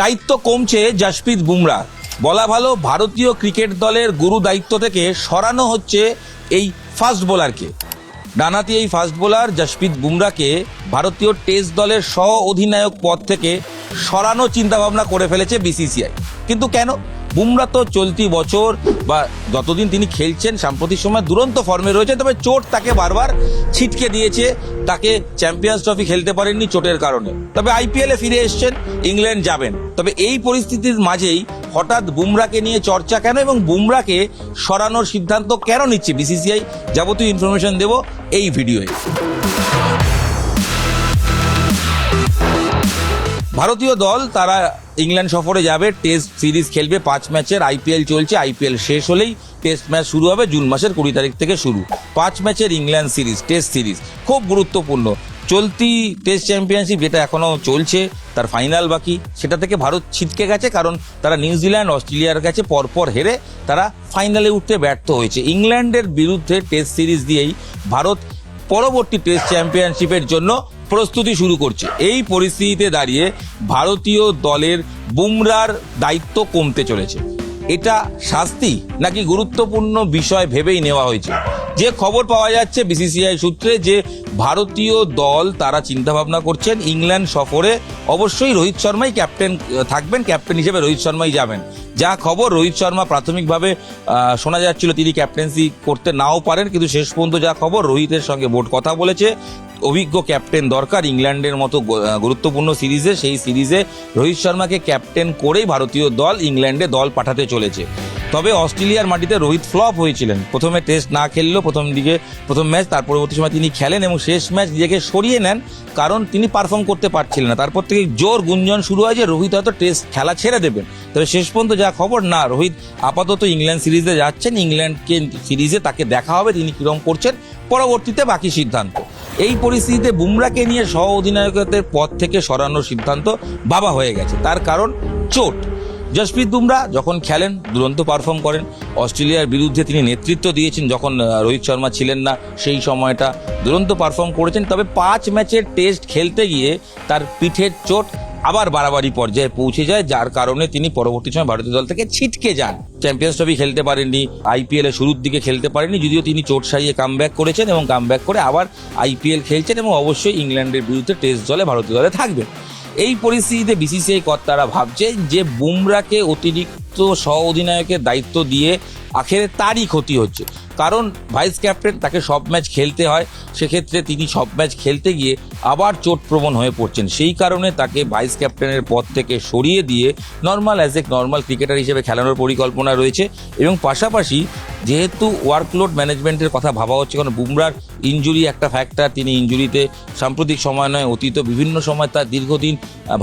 দায়িত্ব কমছে জশপ্রীত বুমরা। বলা ভালো, ভারতীয় ক্রিকেট দলের গুরু দায়িত্ব থেকে সরানো হচ্ছে এই ফাস্ট বোলারকে। ডানাতি এই ফাস্ট বোলার জশপ্রীত বুমরাকে ভারতীয় টেস্ট দলের সহ অধিনায়ক পদ থেকে সরানো চিন্তাভাবনা করে ফেলেছে বিসিসিআই। কিন্তু কেন? বুমরা তো চলতি বছর বা যতদিন তিনি খেলছেন, সাম্প্রতিক সময় দুরন্ত ফর্মে রয়েছে তবে চোট তাকে বারবার ছিটকে দিয়েছে। তাকে চ্যাম্পিয়ন্স ট্রফি খেলতে পারেননি চোটের কারণে। তবে আইপিএলে ফিরে এসছেন ইংল্যান্ড যাবেন। তবে এই পরিস্থিতির মাঝেই হঠাৎ বুমরাকে নিয়ে চর্চা কেন এবং বুমরাকে সরানোর সিদ্ধান্ত কেন নিচ্ছে? বিসিসিআই যাবতীয় ইনফরমেশন দেব এই ভিডিওয়ে। ভারতীয় দল, তারা ইংল্যান্ড সফরে যাবে, টেস্ট সিরিজ খেলবে, পাঁচ ম্যাচের আইপিএল চলছে আইপিএল শেষ হলেই টেস্ট ম্যাচ শুরু হবে জুন মাসের কুড়ি তারিখ থেকে শুরু। পাঁচ ম্যাচের ইংল্যান্ড সিরিজ, টেস্ট সিরিজ, খুব গুরুত্বপূর্ণ। চলতি টেস্ট চ্যাম্পিয়নশিপ যেটা এখনও চলছে, তার ফাইনাল বাকি, সেটা থেকে ভারত ছিটকে গেছে, কারণ তারা নিউজিল্যান্ড, অস্ট্রেলিয়ার কাছে পরপর হেরে তারা ফাইনালে উঠতে ব্যর্থ হয়েছে। ইংল্যান্ডের বিরুদ্ধে টেস্ট সিরিজ দিয়েই ভারত পরবর্তী টেস্ট চ্যাম্পিয়নশিপের জন্য প্রস্তুতি শুরু করছে। এই পরিস্থিতিতে দাঁড়িয়ে ভারতীয় দলের বুমরার দায়িত্ব কমতে চলেছে। এটা শাস্তি নাকি গুরুত্বপূর্ণ বিষয় ভেবেই নেওয়া হয়েছে? যে খবর পাওয়া যাচ্ছে বিসিসিআই সূত্রে যে ভারতীয় দল তারা চিন্তাভাবনা করছেন, ইংল্যান্ড সফরে। অবশ্যই রোহিত শর্মাই ক্যাপ্টেন থাকবেন ক্যাপ্টেন হিসেবে রোহিত শর্মাই যাবেন। যা খবর, রোহিত শর্মা প্রাথমিকভাবে শোনা যাচ্ছিল তিনি ক্যাপ্টেন্সি করতে নাও পারেন, কিন্তু শেষ পর্যন্ত যা খবর, রোহিতের সঙ্গে বোর্ড কথা বলেছে। অভিজ্ঞ ক্যাপ্টেন দরকার ইংল্যান্ডের মতো গুরুত্বপূর্ণ সিরিজে, সেই সিরিজে রোহিত শর্মাকে ক্যাপ্টেন করেই ভারতীয় দল ইংল্যান্ডে দল পাঠাতে চলেছে। তবে অস্ট্রেলিয়ার মাটিতে রোহিত ফ্লপ হয়েছিলেন। প্রথমে টেস্ট না খেললেও প্রথম দিকে, প্রথম ম্যাচ, তার পরবর্তী সময় তিনি খেলেন এবং শেষ ম্যাচ নিজেকে সরিয়ে নেন কারণ তিনি পারফর্ম করতে পারছিলেন না। তারপর থেকে জোর গুঞ্জন শুরু হয় যে রোহিত হয়তো টেস্ট খেলা ছেড়ে দেবেন। তবে শেষ পর্যন্ত যা খবর, না, রোহিত আপাতত ইংল্যান্ড সিরিজে যাচ্ছেন। ইংল্যান্ডকে সিরিজে তাকে দেখা হবে, তিনি কিরম করছেন পরবর্তীতে বাকি সিদ্ধান্ত। এই পরিস্থিতিতে বুমরাকে নিয়ে সহ অধিনায়কত্বের পদ থেকে সরানোর সিদ্ধান্ত বাবা হয়ে গেছে। তার কারণ চোট। জসপ্রীত বুমরা যখন খেলেন, দুরন্ত পারফর্ম করেন। অস্ট্রেলিয়ার বিরুদ্ধে তিনি নেতৃত্ব দিয়েছেন যখন রোহিত শর্মা ছিলেন না, সেই সময়টা দুরন্ত পারফর্ম করেছেন। তবে পাঁচ ম্যাচের টেস্ট খেলতে গিয়ে তার পিঠের চোট আবার বাড়াবাড়ি পর্যায়ে পৌঁছে যায়, যার কারণে তিনি পরবর্তী সময় ভারতীয় দল থেকে ছিটকে যান। চ্যাম্পিয়ন্স ট্রফি খেলতে পারেননি আইপিএল এর শুরুর দিকে খেলতে পারেননি, যদিও তিনি চোট সারিয়ে কামব্যাক করেছেন এবং কামব্যাক করে আবার আইপিএল খেলছেন এবং অবশ্যই ইংল্যান্ডের বিরুদ্ধে টেস্ট দলে ভারতীয় দলে থাকবেন। এই পরিস্থিতিতে বিসিসিআই কর্তারা ভাবছে যে বুমরাকে অতিরিক্ত সহ অধিনায়কের দায়িত্ব দিয়ে আখেরে তারই ক্ষতি হচ্ছে। কারণ ভাইস ক্যাপ্টেন তাকে সব ম্যাচ খেলতে হয়, সেক্ষেত্রে তিনি সব ম্যাচ খেলতে গিয়ে আবার চোট প্রবণ হয়ে পড়ছেন। সেই কারণে তাকে ভাইস ক্যাপ্টেনের পদ থেকে সরিয়ে দিয়ে normal as a normal cricketer হিসেবে খেলানোর পরিকল্পনা রয়েছে এবং পাশাপাশি যেহেতু ওয়ার্কলোড ম্যানেজমেন্টের কথা ভাবা হচ্ছে, কারণ বুমরার ইঞ্জুরি একটা ফ্যাক্টর তিনি ইঞ্জুরিতে সাম্প্রতিক সময় নয়, অতীত বিভিন্ন সময় তার দীর্ঘদিন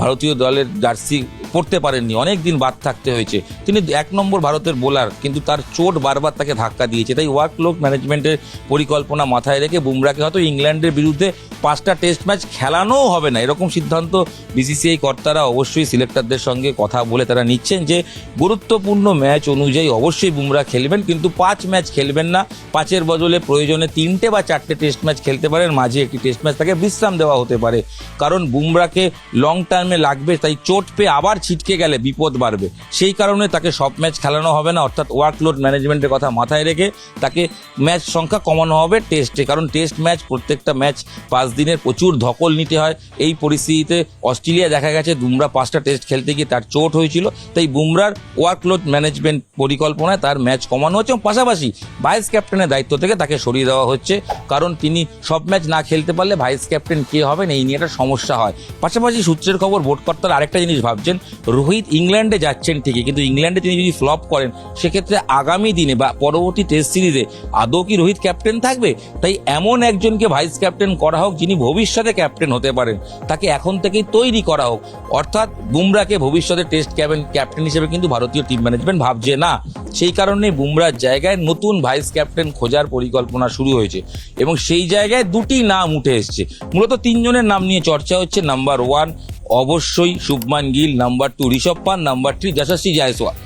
ভারতীয় দলের জার্সি পড়তে পারেননি, অনেক দিন বাদ থাকতে হয়েছে। তিনি এক নম্বর ভারতের বোলার কিন্তু তার চোট বারবার তাকে ধাক্কা দিয়েছে। তাই ওয়ার্কলোড ম্যানেজমেন্টের পরিকল্পনা মাথায় রেখে বুমরাকে হয়তো ইংল্যান্ডের বিরুদ্ধে পাঁচটা টেস্ট ম্যাচ খেলানোও হবে না। এরকম সিদ্ধান্ত বিসিসিআই কর্তারা অবশ্যই সিলেক্টরদের সঙ্গে কথা বলে তারা নিচ্ছেন যে, গুরুত্বপূর্ণ ম্যাচ অনুযায়ী অবশ্যই বুমরা খেলবেন, কিন্তু পাঁচ ম্যাচ খেলবেন না। পাঁচের বদলে প্রয়োজনে তিনটে বা চারটে টেস্ট ম্যাচ খেলতে পারেন, মাঝে একটি টেস্ট ম্যাচ তাকে বিশ্রাম দেওয়া হতে পারে। কারণ বুমরাকে লং টার্মে লাগবে, তাই চোট পেয়ে আবার ছিটকে গেলে বিপদ বাড়বে। সেই কারণে তাকে সব ম্যাচ খেলানো হবে না, অর্থাৎ ওয়ার্কলোড ম্যানেজমেন্টের কথা মাথায় রেখে তাকে ম্যাচ সংখ্যা কমানো হবে টেস্টে কারণ টেস্ট ম্যাচ প্রত্যেকটা ম্যাচ পাঁচ দিনের প্রচুর ধকল নিতে হয়। এই পরিস্থিতিতে অস্ট্রেলিয়া দেখা গেছে, বুমরা পাঁচটা টেস্ট খেলতে গিয়ে তার চোট হয়েছিল। তাই বুমরার ওয়ার্কলোড ম্যানেজমেন্ট পরিকল্পনায় তার ম্যাচ কমানো হচ্ছে এবং পাশাপাশি ভাইস ক্যাপ্টেনের দায়িত্ব থেকে তাকে সরিয়ে দেওয়া হচ্ছে। কারণ তিনি সব ম্যাচ না খেলতে পারলে ভাইস ক্যাপ্টেন কে হবেন? এই নিয়ে একটা সমস্যা হয়। পাশাপাশি সূত্রের খবর বোর্ডকর্তারা আরেকটা জিনিস ভাবছেন রোহিত ইংল্যান্ডে যাচ্ছেন ঠিকই, কিন্তু ইংল্যান্ডে তিনি যদি ফ্লপ করেন, সেক্ষেত্রে আগামী দিনে বা পরবর্তী টেস্ট সিরিজে আদৌ কি রোহিত ক্যাপ্টেন থাকবে? তাই এমন একজনকে ভাইস ক্যাপ্টেন করা হোক, যিনি ভবিষ্যতে ক্যাপ্টেন হতে পারেন, তাকে এখন থেকেই তৈরি করা হোক। অর্থাৎ বুমরাকে ভবিষ্যতে টেস্ট ক্যাপ্টেন ক্যাপ্টেন হিসেবে কিন্তু ভারতীয় টিম ম্যানেজমেন্ট ভাবছে না। সেই কারণে বুমরার জায়গায় নতুন ভাইস ক্যাপ্টেন খোঁজার পরিকল্পনা শুরু হয়েছে এবং সেই জায়গায় দুটি নাম উঠে এসছে। মূলত তিনজনের নাম নিয়ে চর্চা হচ্ছে, নাম্বার ওয়ান অবশ্যই Shubman Gill number two Rishabh Pant number three Yashasvi Jaiswal.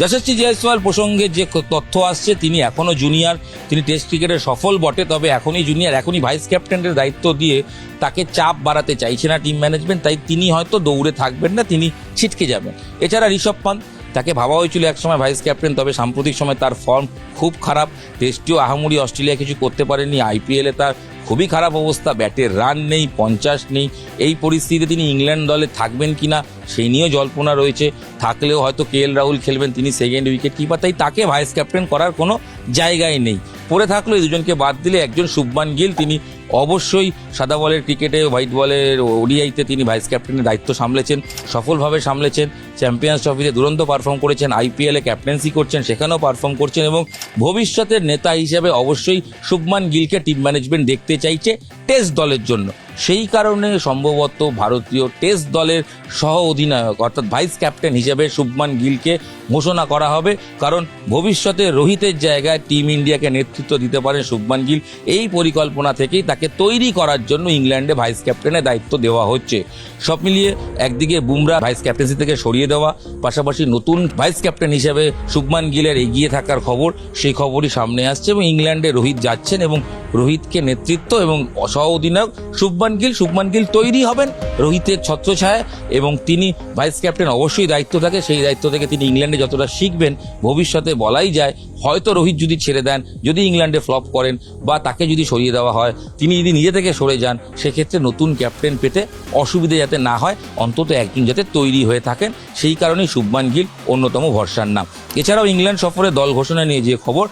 Yashasvi Jaiswal প্রসঙ্গে যে তথ্য আসছে, তিনি এখনও জুনিয়র তিনি টেস্ট ক্রিকেটে সফল বটে, তবে এখনই জুনিয়র এখনই ভাইস ক্যাপ্টেনের দায়িত্ব দিয়ে তাকে চাপ বাড়াতে চাইছে না টিম ম্যানেজমেন্ট তাই তিনি হয়তো দৌড়ে থাকবেন না, তিনি ছিটকে যাবেন। এছাড়া ঋষভ পান তাকে ভাবা হয়েছিল একসময় ভাইস ক্যাপ্টেন তবে সাম্প্রতিক সময় তার ফর্ম খুব খারাপ। টেস্টেও আহামরি অস্ট্রেলিয়া কিছু করতে পারেনি আইপিএলে তার খুবই খারাপ অবস্থা। ব্যাটের রান নেই, পঞ্চাশ নেই। এই পরিস্থিতিতে তিনি ইংল্যান্ড দলে থাকবেন কিনা সেই নিয়েও জল্পনা রয়েছে। থাকলেও হয়তো কে এল রাহুল খেলবেন তিনি সেকেন্ড উইকেট কিপার তাই তাকে ভাইস ক্যাপ্টেন করার কোনো জায়গায় নেই। পড়ে থাকল এই দুজনকে বাদ দিলে একজন শুভমান গিল, তিনি অবশ্যই সাদা বলের ক্রিকেটে হোয়াইট বলের ওডিআইতে তিনি ভাইস ক্যাপ্টেনের দায়িত্ব সামলেছেন, সফলভাবে সামলেছেন। চ্যাম্পিয়ন্স ট্রফিতে দুরন্ত পারফর্ম করেছেন আইপিএলে ক্যাপ্টেন্সি করছেন, সেখানেও পারফর্ম করছেন এবং ভবিষ্যতের নেতা হিসেবে অবশ্যই শুভমান গিলকে টিম ম্যানেজমেন্ট দেখতে চাইছে টেস্ট দলের জন্য। সেই কারণে সম্ভবত ভারতীয় টেস্ট দলের সহ অধিনায়ক, অর্থাৎ ভাইস ক্যাপ্টেন হিসেবে শুভমান গিলকে ঘোষণা করা হবে। কারণ ভবিষ্যতে রোহিতের জায়গায় টিম ইন্ডিয়াকে নেতৃত্ব দিতে পারেন শুভমান গিল। এই পরিকল্পনা থেকেই তাকে তৈরি করার জন্য ইংল্যান্ডে ভাইস ক্যাপ্টেনের দায়িত্ব দেওয়া হচ্ছে। সব মিলিয়ে একদিকে বুমরা ভাইস ক্যাপ্টেন্সি থেকে সরিয়ে দেওয়া, পাশাপাশি নতুন ভাইস ক্যাপ্টেন হিসেবে শুভমান গিলের এগিয়ে থাকার খবর, সেই খবরই সামনে আসছে এবং ইংল্যান্ডে রোহিত যাচ্ছেন এবং রোহিতকে নেতৃত্ব এবং সহ অধিনায়ক শুভমান গিল, শুভমান গিল তৈরি হবেন রোহিতের ছত্রছায় এবং তিনি ভাইস ক্যাপ্টেন অবশ্যই দায়িত্ব থাকে। সেই দায়িত্ব থেকে তিনি ইংল্যান্ডে যতটা শিখবেন, ভবিষ্যতে বলাই যায় হয়তো রোহিত যদি ছেড়ে দেন, যদি ইংল্যান্ডে ফ্লপ করেন বা তাকে যদি সরিয়ে দেওয়া হয়, তিনি যদি নিজে থেকে সরে যান, সেক্ষেত্রে নতুন ক্যাপ্টেন পেতে অসুবিধে যাতে না হয়, অন্তত একজন যাতে তৈরি হয়ে থাকেন। সেই কারণেই শুভমান গিল অন্যতম ভরসার নাম। এছাড়াও ইংল্যান্ড সফরে দল ঘোষণা নিয়ে যে খবর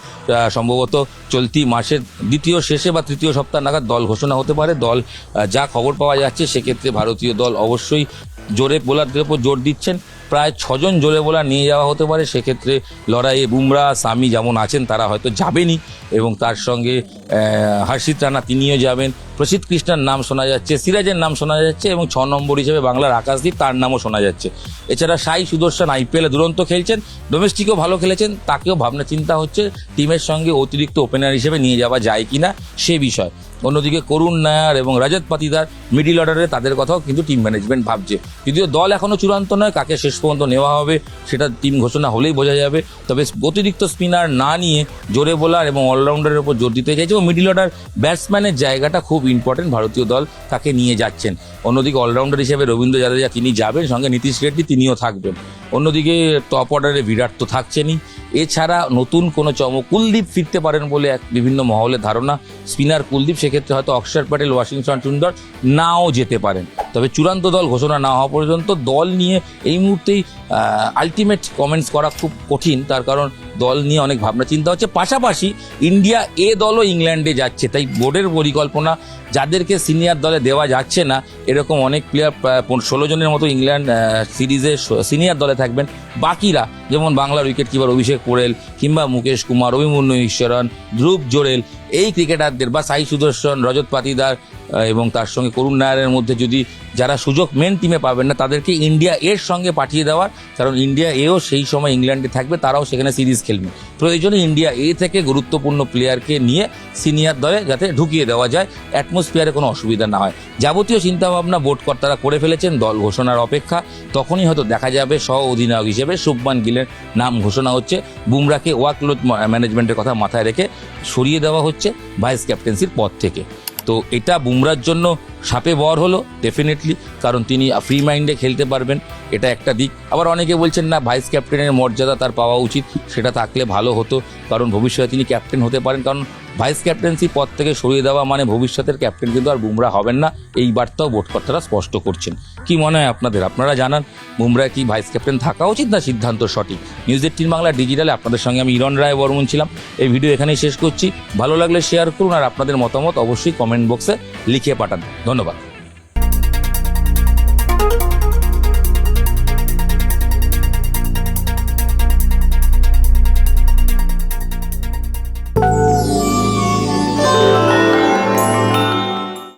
সম্ভবত চলতি মাসের দ্বিতীয় শেষে বা তৃতীয় সপ্তাহ নাগাদ দল ঘোষণা হতে পারে। দল যা খবর পাওয়া যাচ্ছে, সেক্ষেত্রে ভারতীয় দল অবশ্যই জোরে বোলারদের উপর জোর দিচ্ছেন। প্রায় ছজন জোরে বোলার নিয়ে যাওয়া হতে পারে। সেক্ষেত্রে লড়াইয়ে বুমরা, সামি যেমন আছেন, তারা হয়তো যাবেনই এবং তার সঙ্গে হর্ষিত রানা তিনিও যাবেন। প্রসিদ্ধ কৃষ্ণার নাম শোনা যাচ্ছে, সিরাজের নাম শোনা যাচ্ছে এবং ছ নম্বর হিসেবে বাংলার আকাশদীপ, তার নামও শোনা যাচ্ছে। এছাড়া সাই সুদর্শন আইপিএলে দুরন্ত খেলছেন, ডোমেস্টিকও ভালো খেলেছেন, তাকেও ভাবনা চিন্তা হচ্ছে, টিমের সঙ্গে অতিরিক্ত ওপেনার হিসেবে নিয়ে যাওয়া যায় কিনা, সে বিষয়। অন্যদিকে করুণ নায়ার এবং রাজত পাতিদার মিডিল অর্ডারে তাদের কথাও কিন্তু টিম ম্যানেজমেন্ট ভাবছে। যদিও দল এখনও চূড়ান্ত নয়, কাকে শেষ পর্যন্ত নেওয়া হবে সেটা টিম ঘোষণা হলেই বোঝা যাবে। তবে অতিরিক্ত স্পিনার না নিয়ে জোরে বোলার এবং অলরাউন্ডারের উপর জোর দিতে চাইছে এবং মিডিল অর্ডার ব্যাটসম্যানের জায়গাটা খুব ইম্পর্টেন্ট ভারতীয় দল তাকে নিয়ে যাচ্ছেন। অন্যদিকে অলরাউন্ডার হিসেবে রবীন্দ্র জাদেজা তিনি যাবেন, সঙ্গে নীতিশ রেড্ডি তিনিও থাকবেন। অন্যদিকে টপ অর্ডারে বিরাট তো থাকছেনই। এছাড়া নতুন কোনো চমক, কুলদীপ ফিরতে পারেন বলে এক বিভিন্ন মহলের ধারণা। স্পিনার কুলদীপ সেক্ষেত্রে হয়তো অক্ষর প্যাটেল ওয়াশিংটন সুন্দর নাও যেতে পারেন। তবে চূড়ান্ত দল ঘোষণা না হওয়া পর্যন্ত দল নিয়ে এই মুহূর্তেই আলটিমেট কমেন্টস করা খুব কঠিন। তার কারণ দল নিয়ে অনেক ভাবনা চিন্তা হচ্ছে। পাশাপাশি ইন্ডিয়া এ দলও ইংল্যান্ডে যাচ্ছে, তাই বোর্ডের পরিকল্পনা যাদেরকে সিনিয়র দলে দেওয়া যাচ্ছে না, এরকম অনেক প্লেয়ার ষোলো জনের মতো ইংল্যান্ড সিরিজে সিনিয়র দলে থাকবেন। বাকিরা, যেমন বাংলার উইকেট কিপার অভিষেক পোরেল কিংবা মুকেশ কুমার, অভিমন্যু ঈশ্বরন, ধ্রুব জোরেল, এই ক্রিকেটারদের বা সাই সুদর্শন, রজত পাতিদার এবং তার সঙ্গে করুণ নায়ারের মধ্যে যদি যারা সুযোগ মেন টিমে পাবেন না, তাদেরকে ইন্ডিয়া এর সঙ্গে পাঠিয়ে দেওয়ার, কারণ ইন্ডিয়া এও সেই সময় ইংল্যান্ডে থাকবে, তারাও সেখানে সিরিজ খেলবে। প্রয়োজনে ইন্ডিয়া এ থেকে গুরুত্বপূর্ণ প্লেয়ারকে নিয়ে সিনিয়র দলে যাতে ঢুকিয়ে দেওয়া যায় অ্যাটমসফিয়ারে কোনো অসুবিধা না হয়। যাবতীয় চিন্তাভাবনা বোর্ড কর্তারা করে ফেলেছেন, দল ঘোষণার অপেক্ষা। তখনই হয়তো দেখা যাবে, সহ অধিনায়ক হিসেবে শুভমান গিলের নাম ঘোষণা হচ্ছে। বুমরাকে ওয়ার্কলোড ম্যানেজমেন্টের কথা মাথায় রেখে সরিয়ে দেওয়া হচ্ছে ভাইস ক্যাপ্টেন্সির পদ থেকে। তো এটা বুমরার জন্য সাপে বর হলো ডেফিনেটলি কারণ তিনি ফ্রি মাইন্ডে খেলতে পারবেন, এটা একটা দিক। আবার অনেকে বলছেন, না ভাইস ক্যাপ্টেনের মর্যাদা তার পাওয়া উচিত, সেটা থাকলে ভালো হতো, কারণ ভবিষ্যতে তিনি ক্যাপ্টেন হতে পারেন। কারণ ভাইস ক্যাপ্টেন্সি পদ থেকে সরিয়ে দেওয়া মানে ভবিষ্যতের ক্যাপ্টেন কিন্তু আর বুমরা হবেন না। এই বার্তাও ভোটকর্তারা স্পষ্ট করছেন। কি মনে হয় আপনাদের? আপনারা জানান। বুমরা কি ভাইস ক্যাপ্টেন থাকা উচিত না সিদ্ধান্ত সঠিক? নিউজ এইটিন বাংলা ডিজিটালে আপনাদের সঙ্গে আমি ইরন রায় বর্মন ছিলাম। এই ভিডিও এখানেই শেষ করছি। ভালো লাগলে শেয়ার করুন আর আপনাদের মতামত অবশ্যই কমেন্ট বক্সে লিখে পাঠান। ধন্যবাদ।